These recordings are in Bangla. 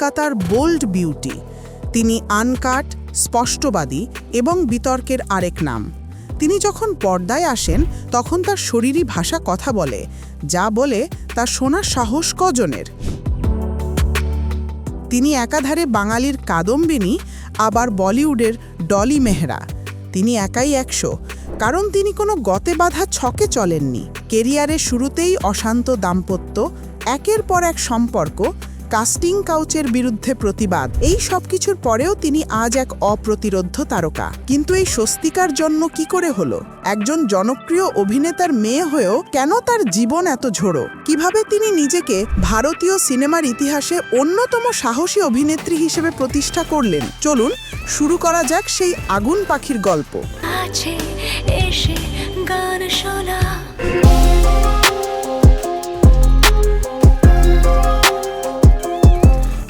কলকাতার বোল্ড বিউটি। তিনি আনকাট, স্পষ্টবাদী এবং বিতর্কের আরেক নাম। তিনি যখন পর্দায় আসেন, তখন তার শরীরী ভাষা কথা বলে, যা বলে তা শোনার সাহস কজনের। তিনি একাধারে বাঙালির কাদম্বিনী, আবার বলিউডের ডলি মেহরা। তিনি একাই একশো, কারণ তিনি কোনো গতে বাধা ছকে চলেননি। কেরিয়ারের শুরুতেই অশান্ত দাম্পত্য, একের পর এক সম্পর্ক কাস্টিং কাউচের বিরুদ্ধে প্রতিবাদ। এই সব কিছুর পরেও তিনি আজ এক অপ্রতিরোধ্য তারকা। কিন্তু এই স্বস্তিকার জন্য কি করে হলো? একজন জনপ্রিয় অভিনেতার মেয়ে হয়েও কেন তার জীবন এত ঝোড়ো? কীভাবে তিনি নিজেকে ভারতীয় সিনেমার ইতিহাসে অন্যতম সাহসী অভিনেত্রী হিসেবে প্রতিষ্ঠা করলেন? চলুন, শুরু করা যাক সেই আগুন পাখির গল্প। আছে, এসে গান শোনা।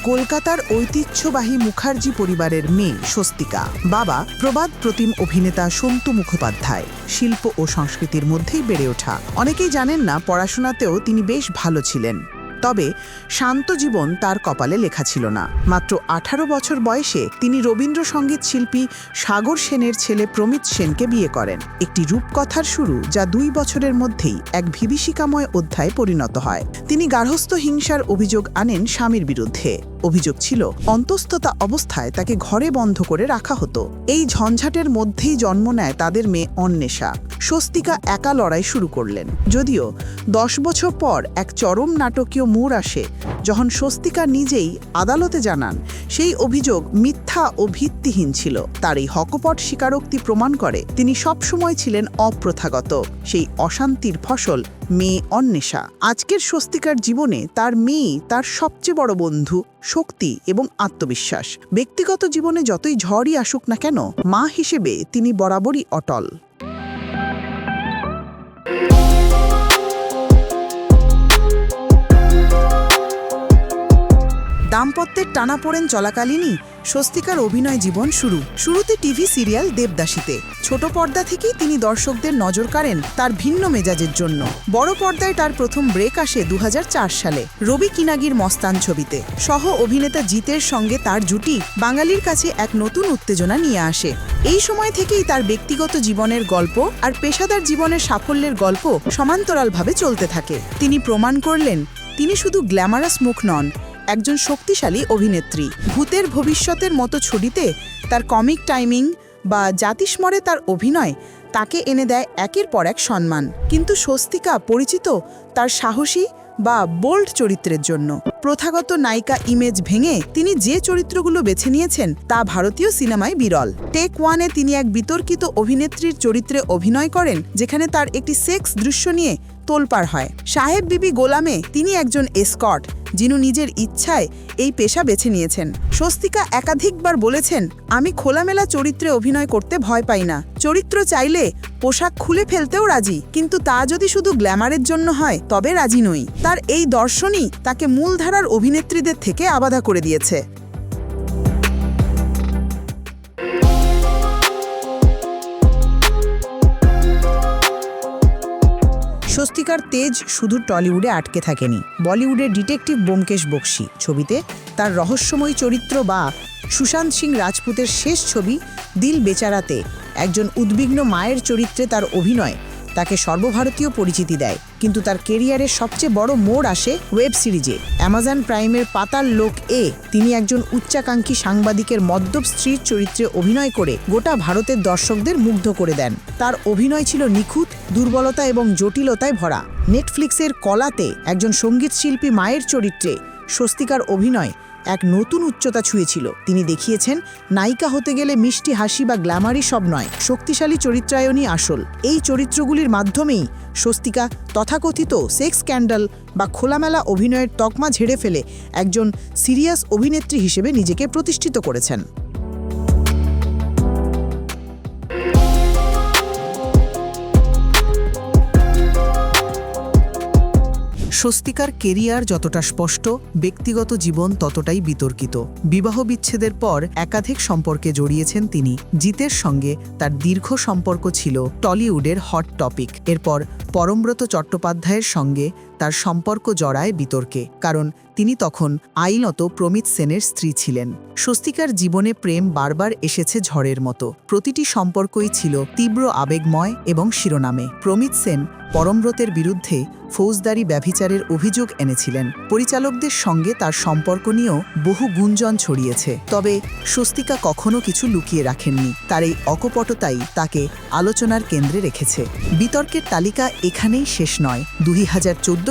কলকাতার ঐতিহ্যবাহী মুখার্জি পরিবারের মেয়ে স্বস্তিকা। বাবা প্রবাদ প্রতিম অভিনেতা সন্তু মুখোপাধ্যায়। শিল্প ও সংস্কৃতির মধ্যেই বেড়ে ওঠা। অনেকেই জানেন না, পড়াশোনাতেও তিনি বেশ ভালো ছিলেন। তবে শান্ত জীবন তার কপালে লেখা ছিল না। মাত্র আঠারো বছর বয়সে তিনি রবীন্দ্রসঙ্গীত শিল্পী সাগর সেনের ছেলে প্রমিত সেনকে বিয়ে করেন। একটি রূপকথার শুরু যা দুই বছরের মধ্যেই এক বিভীষিকাময় অধ্যায়ে পরিণত হয়। তিনি গার্হস্থ্য হিংসার অভিযোগ আনেন স্বামীর বিরুদ্ধে। অভিযোগ ছিল, অন্তঃস্থতা অবস্থায় তাকে ঘরে বন্ধ করে রাখা হতো। এই ঝঞ্ঝাটের মধ্যেই জন্ম নেয় তাদের মেয়ে অন্বেষা। স্বস্তিকা একা লড়াই শুরু করলেন। যদিও দশ বছর পর এক চরম নাটকীয় মোড় আসে, যখন স্বস্তিকা নিজেই আদালতে জানান, সেই অভিযোগ মিথ্যা ও ভিত্তিহীন ছিল। তার এই হকপট স্বীকারোক্তি প্রমাণ করে তিনি সবসময় ছিলেন অপ্রথাগত। সেই অশান্তির ফসল মেয়ে অন্বেষা। আজকের স্বস্তিকার জীবনে তার মেয়ে তার সবচেয়ে বড় বন্ধু, শক্তি এবং আত্মবিশ্বাস। ব্যক্তিগত জীবনে যতই ঝড়ই আসুক না কেন, মা হিসেবে তিনি বরাবরই অটল। দাম্পত্যের টানাপোড়েন চলাকালীনই স্বস্তিকার অভিনয় জীবন শুরু। শুরুতে টিভি সিরিয়াল দেবদাসীতে। ছোট পর্দা থেকেই তিনি দর্শকদের নজর কাড়েন তার ভিন্ন মেজাজের জন্য। বড় পর্দায় তার প্রথম ব্রেক আসে দু হাজার চার সালে, রবি কিনাগির মস্তান ছবিতে। সহ অভিনেতা জিতের সঙ্গে তার জুটি বাঙালির কাছে এক নতুন উত্তেজনা নিয়ে আসে। এই সময় থেকেই তার ব্যক্তিগত জীবনের গল্প আর পেশাদার জীবনের সাফল্যের গল্প সমান্তরালভাবে চলতে থাকে। তিনি প্রমাণ করলেন, তিনি শুধু গ্ল্যামারাস মুখ নন একজন শক্তিশালী অভিনেত্রী। ভূতের ভবিষ্যতের মতো ছবিতে তার কমিক টাইমিং বা জাতিস্মরে তার অভিনয় তাকে এনে দেয় একের পর এক সম্মান। কিন্তু স্বস্তিকা পরিচিত তার সাহসী বা বোল্ড চরিত্রের জন্য। প্রথাগত নায়িকা ইমেজ ভেঙে তিনি যে চরিত্রগুলো বেছে নিয়েছেন তা ভারতীয় সিনেমায় বিরল। টেক ওয়ানে তিনি এক বিতর্কিত অভিনেত্রীর চরিত্রে অভিনয় করেন, যেখানে তার একটি সেক্স দৃশ্য নিয়ে তোলপাড় হয়। সাহেব বিবি গোলামে তিনি একজন এসকট যিনি নিজের ইচ্ছায় এই পেশা বেছে নিয়েছেন। স্বস্তিকা একাধিকবার বলেছেন, আমি খোলামেলা চরিত্রে অভিনয় করতে ভয় পাই না। চরিত্র চাইলে পোশাক খুলে ফেলতেও রাজি, কিন্তু তা যদি শুধু গ্ল্যামারের জন্য হয়, তবে রাজি নই। তার এই দর্শনই তাকে মূলধারার অভিনেত্রীদের থেকে আলাদা করে দিয়েছে। স্বস্তিকার তেজ শুধু টলিউডে আটকে থাকেনি। বলিউডের ডিটেকটিভ ব্যোমকেশ বক্সি ছবিতে তার রহস্যময় চরিত্র বা সুশান্ত সিং রাজপুতের শেষ ছবি দিল বেচারাতে একজন উদ্বিগ্ন মায়ের চরিত্রে তার অভিনয় তাকে সর্বভারতীয় পরিচিতি দেয়। কিন্তু তার কেরিয়ারের সবচেয়ে বড় মোড় আসে ওয়েব সিরিজে। অ্যামাজন প্রাইমের পাতার লোক এ, তিনি একজন উচ্চাকাঙ্ক্ষী সাংবাদিকের মদ্যপ স্ত্রীর চরিত্রে অভিনয় করে গোটা ভারতের দর্শকদের মুগ্ধ করে দেন। তার অভিনয় ছিল নিখুঁত, দুর্বলতা এবং জটিলতায় ভরা। নেটফ্লিক্সের কলাতে একজন সংগীত শিল্পী মায়ের চরিত্রে স্বস্তিকার অভিনয় এক নতুন উচ্চতা ছুঁয়েছিল। তিনি দেখিয়েছেন, নায়িকা হতে গেলে মিষ্টি হাসি বা গ্ল্যামারই সব নয়, শক্তিশালী চরিত্রায়নই আসল। এই চরিত্রগুলির মাধ্যমেই স্বস্তিকা, তথাকথিত সেক্স স্ক্যান্ডাল বা খোলামেলা অভিনয়ের তকমা ঝেড়ে ফেলে একজন সিরিয়াস অভিনেত্রী হিসেবে নিজেকে প্রতিষ্ঠিত করেছেন। স্বস্তিকার কেরিয়ার যতটা স্পষ্ট, ব্যক্তিগত জীবন ততটাই বিতর্কিত। বিবাহ বিচ্ছেদের পর একাধিক সম্পর্কে জড়িয়েছেন তিনি। জিতের সঙ্গে তার দীর্ঘ সম্পর্ক ছিল টলিউডের হট টপিক। এরপর পরমব্রত চট্টোপাধ্যায়ের সঙ্গে তার সম্পর্ক জড়ায় বিতর্কে, কারণ তিনি তখন আইনত প্রমিত সেনের স্ত্রী ছিলেন। স্বস্তিকার জীবনে প্রেম বারবার এসেছে ঝড়ের মতো। প্রতিটি সম্পর্কই ছিল তীব্র আবেগময় এবং শিরোনামে। প্রমিত সেন পরমব্রতের বিরুদ্ধে ফৌজদারি ব্যভিচারের অভিযোগ এনেছিলেন। পরিচালকদের সঙ্গে তার সম্পর্ক নিয়েও বহু গুঞ্জন ছড়িয়েছে। তবে স্বস্তিকা কখনো কিছু লুকিয়ে রাখেননি। তার এই অকপটতাই তাকে আলোচনার কেন্দ্রে রেখেছে। বিতর্কের তালিকা এখানেই শেষ নয়। দুই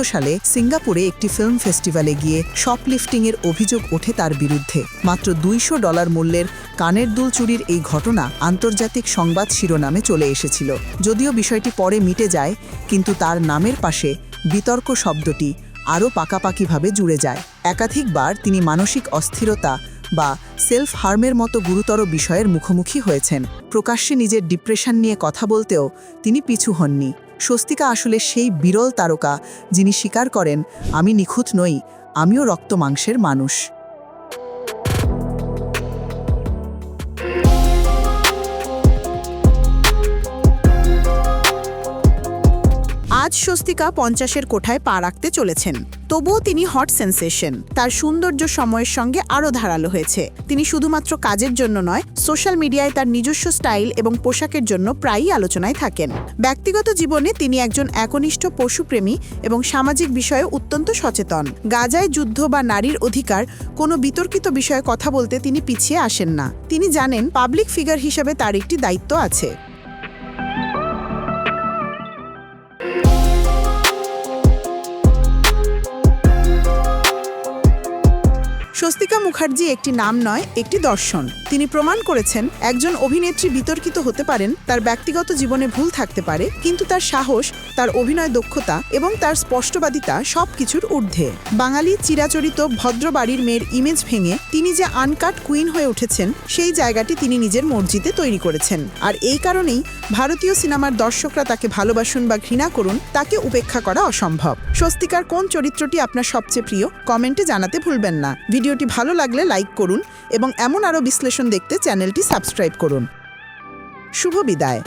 সালে সিঙ্গাপুরে একটি ফিল্ম ফেস্টিভ্যালে গিয়ে শপলিফটিংয়ের অভিযোগ ওঠে তার বিরুদ্ধে। মাত্র দুইশো ডলার মূল্যের কানের দুল চুরির এই ঘটনা আন্তর্জাতিক সংবাদ শিরোনামে চলে এসেছিল। যদিও বিষয়টি পরে মিটে যায়, কিন্তু তার নামের পাশে বিতর্ক শব্দটি আরও পাকাপাকিভাবে জুড়ে যায়। একাধিকবার তিনি মানসিক অস্থিরতা বা সেলফ হার্মের মতো গুরুতর বিষয়ের মুখোমুখি হয়েছেন। প্রকাশ্যে নিজের ডিপ্রেশন নিয়ে কথা বলতেও তিনি পিছু হননি। স্বস্তিকা আসলে সেই বিরল তারকা যিনি স্বীকার করেন, আমি নিখুঁত নই, আমিও রক্ত মাংসের মানুষ। আজ স্বস্তিকা পঞ্চাশের কোঠায় পা রাখতে চলেছেন। তবুও তিনি হট সেন্সেশন। তার সৌন্দর্য সময়ের সঙ্গে আরও ধারালো হয়েছে। তিনি শুধুমাত্র কাজের জন্য নয়, সোশ্যাল মিডিয়ায় তার নিজস্ব স্টাইল এবং পোশাকের জন্য প্রায়ই আলোচনায় থাকেন। ব্যক্তিগত জীবনে তিনি একজন একনিষ্ঠ পশুপ্রেমী এবং সামাজিক বিষয়ে অত্যন্ত সচেতন। গাজায় যুদ্ধ বা নারীর অধিকার কোনো বিতর্কিত বিষয়ে কথা বলতে তিনি পিছিয়ে আসেন না। তিনি জানেন, পাবলিক ফিগার হিসেবে তার একটি দায়িত্ব আছে। স্বস্তিকা মুখার্জি একটি নাম নয়, একটি দর্শন। তিনি প্রমাণ করেছেন, একজন অভিনেত্রী বিতর্কিত হতে পারেন, তার ব্যক্তিগত জীবনে ভুল থাকতে পারে, কিন্তু তার সাহস, তার অভিনয় দক্ষতা এবং তার স্পষ্টবাদিতা সবকিছুর ঊর্ধ্বে। বাঙালি চিরাচরিত ভদ্র বাড়ির মেয়ের ইমেজ ভেঙে তিনি যে আনকাট কুইন হয়ে উঠেছেন, সেই জায়গাটি তিনি নিজের মর্জিতে তৈরি করেছেন। আর এই কারণেই ভারতীয় সিনেমার দর্শকরা তাকে ভালোবাসুন বা ঘৃণা করুন, তাকে উপেক্ষা করা অসম্ভব। স্বস্তিকার কোন চরিত্রটি আপনার সবচেয়ে প্রিয়, কমেন্টে জানাতে ভুলবেন না। ভিডিওটি ভালো লাগলে লাইক করুন এবং এমন আরও বিশ্লেষণ দেখতে চ্যানেলটি সাবস্ক্রাইব করুন। শুভ বিদায়।